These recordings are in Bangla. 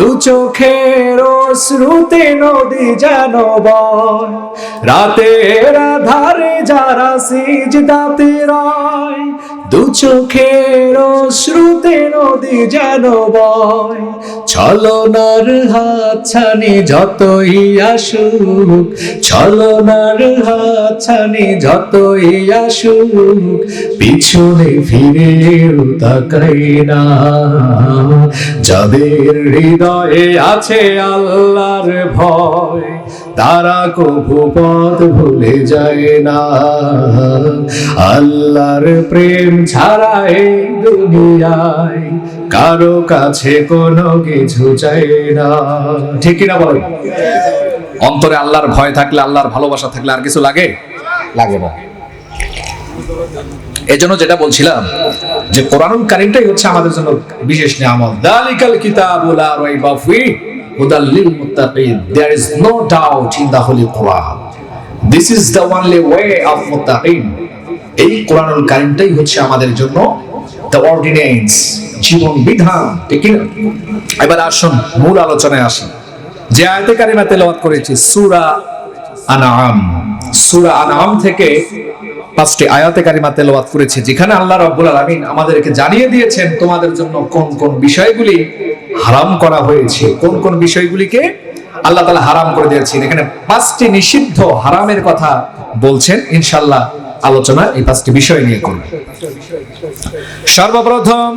দু চোখের শ্রুতে নদী যেন রাতের আধারে যারা সিজ দাতে রায়, দু চোখের শ্রুতে নদী যেন ছলনার হাতছানি যতই আসুক, ছলনার যতই আসুক, পিছনে ফিরেও তাকাই না। যাদের হৃদয়ে আছে আল্লাহর ভয়। তারা কভু পথ ভুলে যায় না। আল্লাহর প্রেম ছাড়া এই দুনিয়ায় কারও কাছে কোনো কিছু চাই না। ঠিক কিনা বল অন্তরে আল্লাহর ভয় থাকলে, আল্লাহর ভালোবাসা থাকলে আর কিছু লাগে? লাগে না। এজন্য যেটা বলছিলাম যে কোরআনুল কারিমটাই হচ্ছে আমাদের জন্য বিশেষ নিয়ামত। দালিকাল লা রাইবা ফি, হুদাল লিল মুত্তাকিন। There is no doubt in the holy Quran this is only way of মুত্তাকিন এই কোরআনুল কারিমটাই হচ্ছে আমাদের জন্য দ্য অর্ডিনেন্স জীবন বিধান, ঠিক এবার আসুন, মূল আলোচনায় আসি। যে আয়াতে কারিমা তেলাওয়াত করেছি, সূরা আনআম। সূরা থেকে পাঁচটি আয়াতে কারিমা তেলাওয়াত করেছি, যেখানে আল্লাহ রাব্বুল আলামিন আমাদেরকে জানিয়ে দিয়েছেন, তোমাদের জন্য কোন কোন বিষয়গুলি হারাম করা হয়েছে। কোন কোন বিষয়গুলিকে আল্লাহ তাআলা হারাম করে দিয়েছেন। এখানে পাঁচটি নিষিদ্ধ হারামের কথা বলছেন। ইনশাআল্লাহ আলোচনা এই পাঁচটি বিষয় নিয়ে করব। সর্বপ্রথম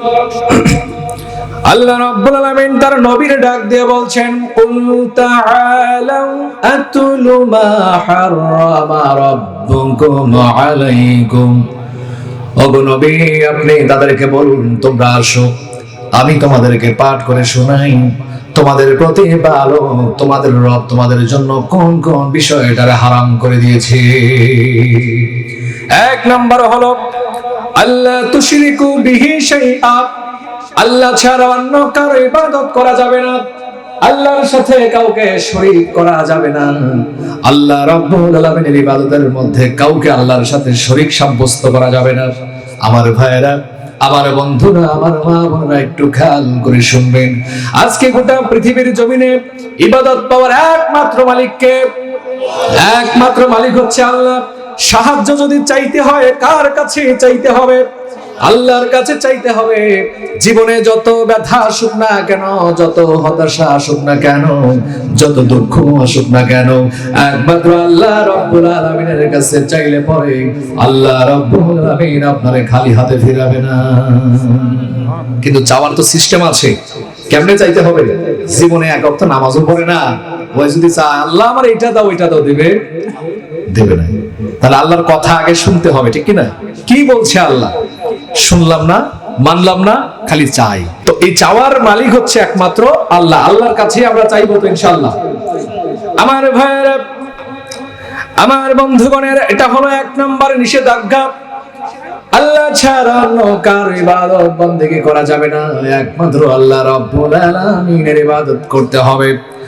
আল্লাহ রাব্বুল আলামিন তার নবীর ডাক দিয়ে বলছেন, কুল তাআলাউ আতুলু মা হারামা রাব্বুকুম আলাইকুম। ওগো নবী, আপনি তাদেরকে বলুন, তোমরা আসো, আমি তোমাদেরকে পাঠ করে শোনাই। তোমাদের প্রতি ভালো, তোমাদের রব তোমাদের জন্য কোন কোন বিষয়টারে হারাম করে দিয়েছে? এক নম্বর হলো আল্লাহ তুশরিকু বিহি শাইআ। আল্লাহ ছাড়া অন্য কারও ইবাদত করা যাবে না। আল্লাহর সাথে কাউকে শরীক করা যাবে না। আল্লাহ রাব্বুল আলামিনের ইবাদতের মধ্যে কাউকে আল্লাহর সাথে শরীক সাব্যস্ত করা যাবে না। আমার ভাইয়েরা, আমার বন্ধুরা, আমার মা বোনেরা একটু খেয়াল করে শুনবেন। আজকে গোটা পৃথিবীর জমিনে ইবাদত পাওয়ার একমাত্র মালিককে, একমাত্র মালিক হচ্ছে আল্লাহ। সাহায্য যদি চাইতে হয়, কার কাছে চাইতে হবে? আল্লাহর কাছে চাইতে হবে, জীবনে যত ব্যথা আসুক না কেন, যত হতাশা আসুক না কেন, যত দুঃখ আসুক না কেন, একমাত্র আল্লাহ রব্বুল আলামিনের কাছে চাইলে পরে আল্লাহ রব্বুল আলামিন আপনারে খালি হাতে ফিরাবে না। কিন্তু চাওয়ার তো সিস্টেম আছে। কেমনে চাইতে হবে? জীবনে এক অর্থ নামাজও পড়ে না। ওই যদি চায়, আল্লাহ আমার এটা দাও, ওইটা দাও। দিবে? দেবে না। তাহলে আল্লাহর কথা আগে শুনতে হবে, ঠিক কি না কি বলছে আল্লাহ? শুনলাম না, মানলাম না, খালি চাই। তো এই চাওয়ার মালিক হচ্ছে একমাত্র আল্লাহ। আল্লাহর কাছে আমরা চাইব তো ইনশাআল্লাহ। আমার ভাইয়েরা, আমার বন্ধুগণের, এটা হলো এক নম্বর নিষেধাজ্ঞা। আল্লাহ ছাড়া অন্য কার ইবাদত বন্দেগী করা যাবে না। একমাত্র আল্লাহ রাব্বুল আলামিনের ইবাদত করতে হবে।